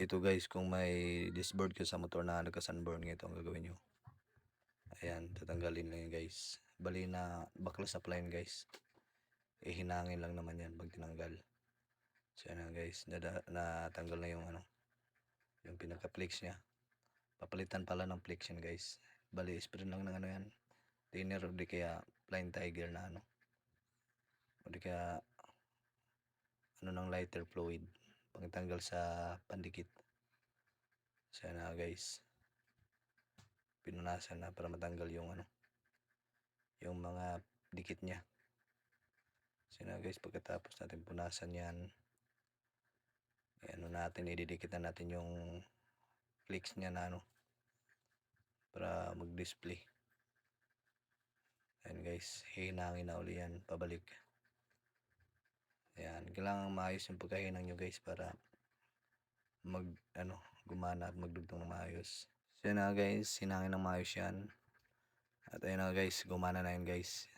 ito guys, kung may dashboard ka sa motor na nagka-sunburn, ito ang gagawin nyo. Ayan, tatanggalin lang yun guys. Bali na baklas sa line guys. Ihinangin lang naman yan pag tinanggal. So yan na guys, natanggal na yung ano, yung pinaka-flex niya. Papalitan pala ng flex yan guys. Bali, spray lang ng ano yan. Thinner o di kaya Flying Tiger na ano. O di kaya ano ng lighter fluid. Pangtanggal sa pandikit. So yan na guys. Pinunasan na para matanggal yung ano. Yung mga dikit niya. So yan na guys, pagkatapos natin punasan yan. Ano natin, ididikit na natin yung flex niya na ano. Para mag-display. Ayan guys, hinangin na uli yan, pabalik. Kailangan maayos yung pagkahinang nyo guys para mag, ano, gumana at magdugtong ng maayos. So yun na guys, hinangin ng maayos yan. At ayun na guys, gumana na yan guys.